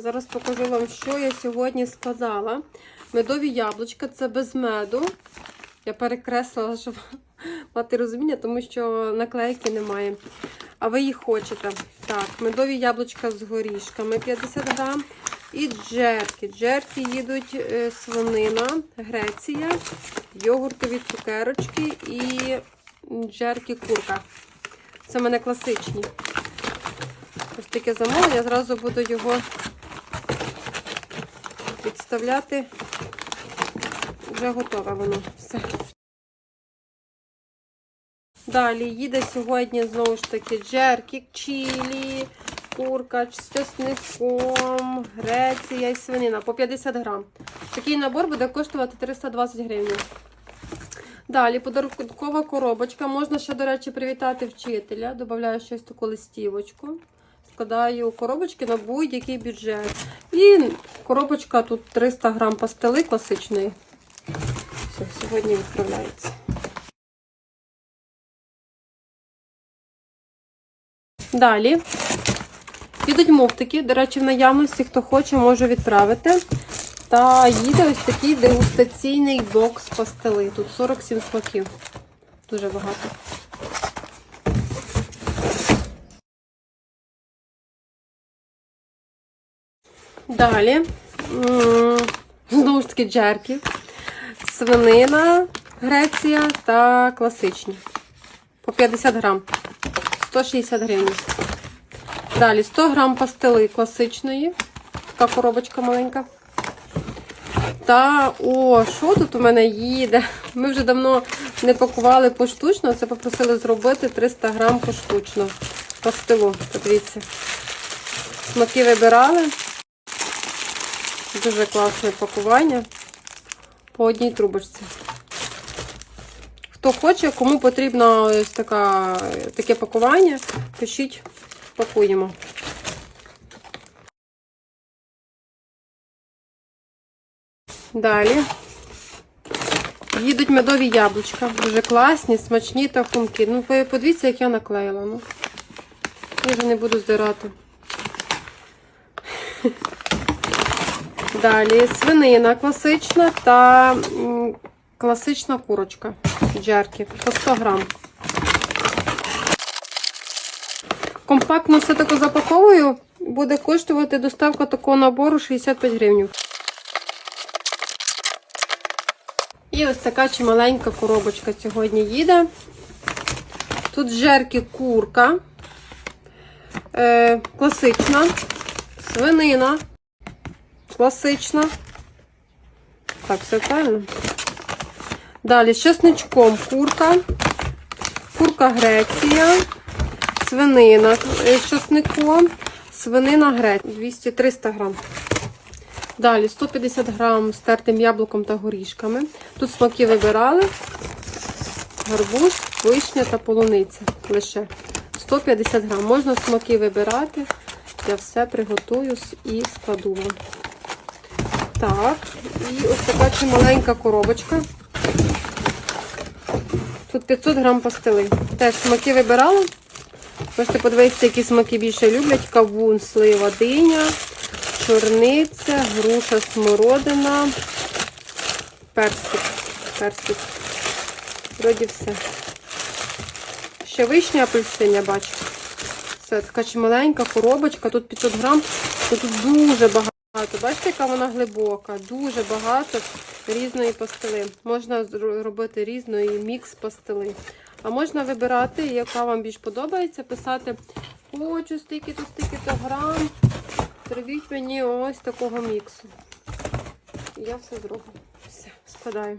Зараз покажу вам, що я сьогодні складала. Медові яблучка це без меду. Я перекреслила, щоб мати розуміння, тому що наклейки немає. А ви їх хочете. Так, медові яблучка з горішками 50 грам. І джерки. Джерки їдуть е, свинина, Греція, йогуртові цукерочки і джерки курка. Це в мене класичні. Ось таке замовлення, я зразу буду його підставляти. Вже готове воно все. Далі їде сьогодні знову ж таки джеркік, чилі, курка з чесником, греція і свинина по 50 грам. Такий набор буде коштувати 320 гривень. Далі подарункова коробочка. Можна ще, до речі, привітати вчителя. Добавляю щось таку листівочку. Складаю коробочки на будь-який бюджет. І коробочка тут 300 грам пастили класичної. Все, сьогодні відправляється. Далі. Їдуть муфтики. До речі, в наявності, хто хоче, може відправити. Та їде ось такий дегустаційний бокс пастили. Тут 47 смаків. Дуже багато. Далі. Знову ж таки, джерки. Свинина, Греція та класичні. По 50 грам. 160 гривень. Далі 100 грам пастили класичної. Така коробочка маленька. Та, о, що тут у мене їде? Ми вже давно не пакували поштучно, це попросили зробити 300 грам поштучно. Пастилу, подивіться. Смаки вибирали. Дуже класне пакування. По одній трубочці. Хто хоче, кому потрібно ось така, таке пакування, пишіть, пакуємо. Далі. Їдуть медові яблучка. Дуже класні, смачні та хумкі. Ну, подивіться, як я наклеїла. Ну. Я вже не буду здирати. Далі свинина класична та класична курочка. Джерки по 100 грам. Компактно все таке запаковую. Буде коштувати доставка такого набору 65 гривень. І ось така чималенька коробочка сьогодні їде. Тут жерки курка, е, класична, свинина, класична. Так, все правильно. Далі з чесничком курка, курка Греція, свинина е, з чесником, свинина Греція, 200-300 грам. Далі 150 грам з тертим яблуком та горішками. Тут смаки вибирали. Гарбуз, вишня та полуниця. Лише 150 грам. Можна смаки вибирати. Я все приготую і складу вам. Так, і ось така чималенька коробочка. Тут 500 грам пастили. Теж смаки вибирала. Можете подивитися, які смаки більше люблять. Кавун, слива, диня чорниця, груша, смородина, персик. Персик. Вроді все. Ще вишня апельсин, я бачу. Це така чималенька коробочка, тут 500 грам, тут дуже багато. Бачите, яка вона глибока, дуже багато різної пастили. Можна робити різної мікс пастили. А можна вибирати, яка вам більш подобається, писати хочу стільки-то, стільки-то грам. Зробіть мені ось такого міксу. І я все зроблю. Все, складаю.